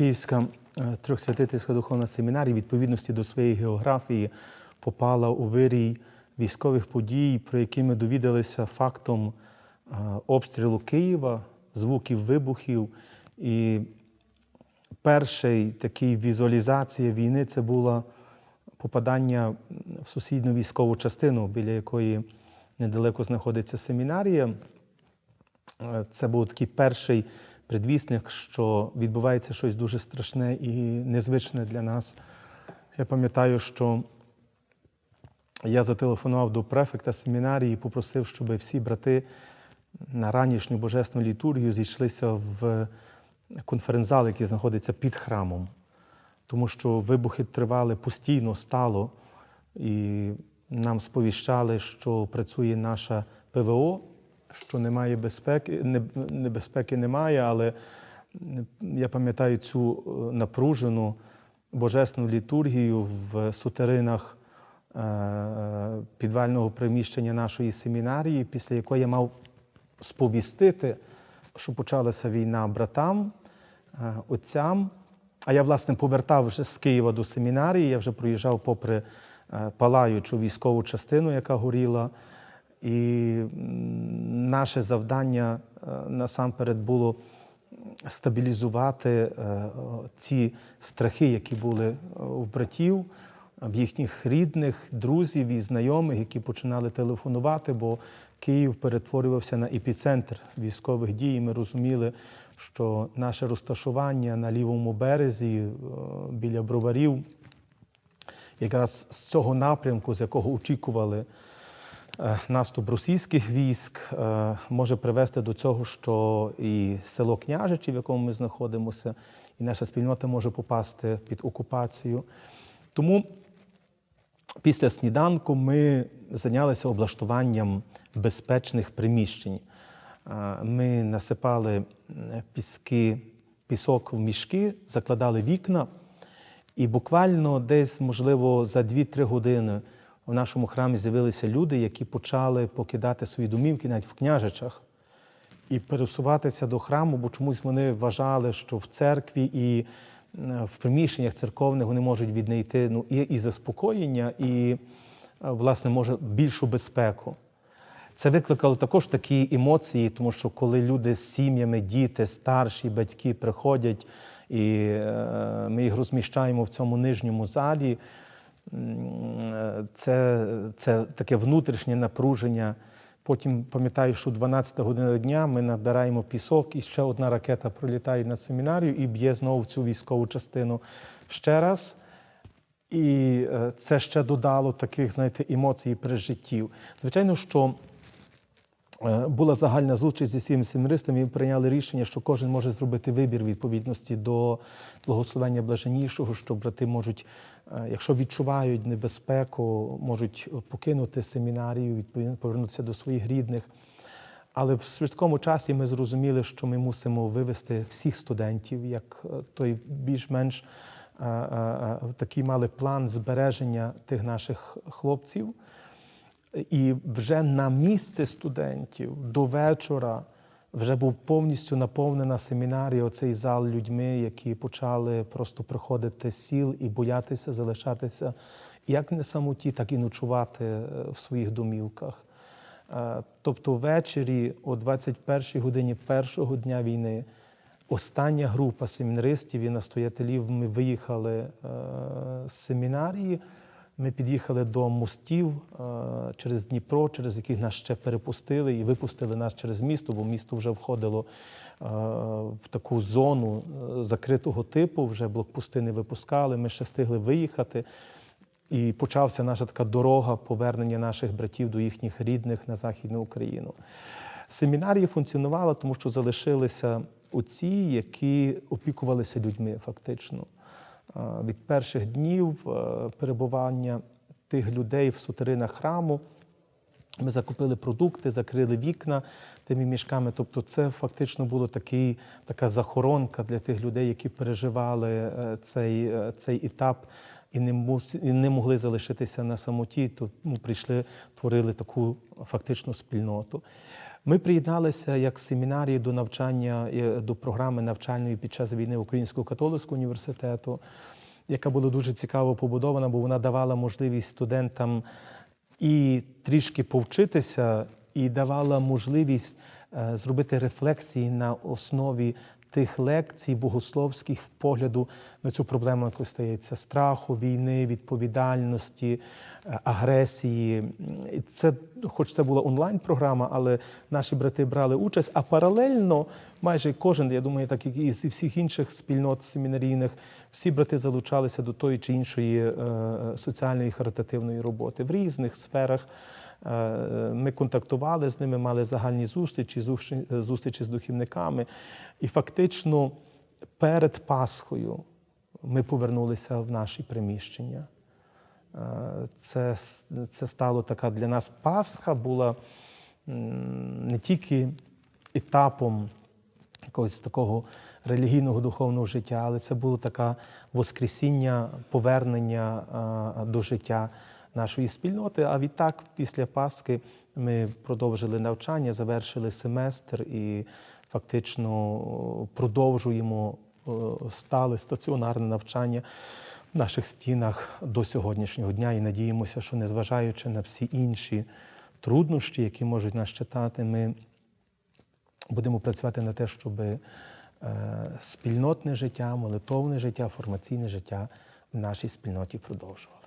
Київська е, трьохсвятительська духовна семінарія відповідності до своєї географії попала у вирій військових подій, про які ми довідалися фактом е, обстрілу Києва, звуків вибухів. І перший такий візуалізація війни це було попадання в сусідню військову частину, біля якої недалеко знаходиться семінарія. Е, Це був такий перший предвісник, що відбувається щось дуже страшне і незвичне для нас. Я пам'ятаю, що я зателефонував до префекта семінарії і попросив, щоб всі брати на ранішню божественну літургію зійшлися в конференц-зал, який знаходиться під храмом. Тому що вибухи тривали постійно, стало, і нам сповіщали, що працює наша ПВО, що немає безпеки, небезпеки немає, але я пам'ятаю цю е, напружену божественну літургію в сутеринах е, підвального приміщення нашої семінарії, після якої я мав сповістити, що почалася війна братам, е, отцям. А я, власне, повертав вже з Києва до семінарії, я вже проїжджав попри е, палаючу військову частину, яка горіла. І наше завдання е, насамперед було стабілізувати е, ці страхи, які були е, у братів, в їхніх рідних, друзів і знайомих, які починали телефонувати, бо Київ перетворювався на епіцентр військових дій. І Ми розуміли, що наше розташування на лівому березі е, біля броварів, якраз з цього напрямку, з якого очікували е, наступ російських військ, е, може привести до цього, що і село Княжичі, в якому ми знаходимося, і наша спільнота може попасти під окупацію. Тому після сніданку ми зайнялися облаштуванням безпечних приміщень. Е, Ми насипали піски, пісок в мішки, закладали вікна, і буквально десь, можливо, за 2-3 години в нашому храмі з'явилися люди, які почали покидати свої домівки навіть в княжичах і пересуватися до храму, бо чомусь вони вважали, що в церкві і е, в приміщеннях церковних вони можуть віднайти ну, і, і заспокоєння, і, е, власне, може, більшу безпеку. Це викликало також такі емоції, тому що коли люди з сім'ями, діти, старші батьки приходять, і е, ми їх розміщаємо в цьому нижньому залі, це, це таке внутрішнє напруження. Потім пам'ятаю, що 12 година дня ми набираємо пісок, і ще одна ракета пролітає над семінарію і б'є знову цю військову частину ще раз. І е, це ще додало таких, знаєте, емоцій і пережиттів. Звичайно, що е, була загальна зустріч зі всіми семінаристами і прийняли рішення, що кожен може зробити вибір відповідності до благословення блаженнішого, що брати можуть, е, якщо відчувають небезпеку, можуть покинути семінарію, відповідно повернутися до своїх рідних. Але в швидкому часі ми зрозуміли, що ми мусимо вивести всіх студентів, як е, той більш-менш е, е, е, такий мали план збереження тих наших хлопців. І вже на місце студентів до вечора вже був повністю наповнена семінарія, оцей зал людьми, які почали просто приходити сіл і боятися залишатися як на самоті, так і ночувати е, в своїх домівках. Е, Тобто ввечері о 21 годині першого дня війни остання група семінаристів і настоятелів ми виїхали е, з семінарії. Ми під'їхали до мостів е, через Дніпро, через яких нас ще перепустили і випустили нас через місто, бо місто вже входило е, в таку зону е, закритого типу, вже блокпости не випускали. Ми ще встигли виїхати. І почався наша така дорога повернення наших братів до їхніх рідних на Західну Україну. Семінарія функціонувала, тому що залишилися оці, які опікувалися людьми фактично. Е, Від перших днів е, перебування тих людей в сутеринах храму ми закупили продукти, закрили вікна тими мішками. Тобто, це фактично такий, така захоронка для тих людей, які переживали е, цей, цей етап і не, мус, і не могли залишитися на самоті. То ну, прийшли, творили таку фактично спільноту. Ми приєдналися як семінарії до навчання е, до програми навчальної під час війни Українського католицького університету, яка була дуже цікаво побудована, бо вона давала можливість студентам і трішки повчитися, і давала можливість е, зробити рефлексії на основі тих лекцій богословських в погляду на цю проблему, яка стається страху, війни, відповідальності, е, агресії. Це, хоч це була онлайн-програма, але наші брати брали участь. А паралельно майже кожен, я думаю, так як і зі всіх інших спільнот семінарійних, всі брати залучалися до тої чи іншої е, соціальної харитативної роботи в різних сферах. Е, Ми контактували з ними, мали загальні зустрічі, зустрічі- зустрічі з духівниками. І фактично перед Пасхою ми повернулися в наші приміщення. Е, Це, це стало така для нас Пасха була не тільки етапом якогось такого релігійного духовного життя, але це було таке воскресіння, повернення до життя нашої спільноти. А відтак, після Пасхи, ми продовжили навчання, завершили семестр і фактично продовжуємо стале стаціонарне навчання в наших стінах до сьогоднішнього дня і надіємося, що незважаючи на всі інші труднощі, які можуть нас читати, ми будемо працювати на те, щоб е, спільнотне життя, молитовне життя, формаційне життя в нашій спільноті продовжувалося.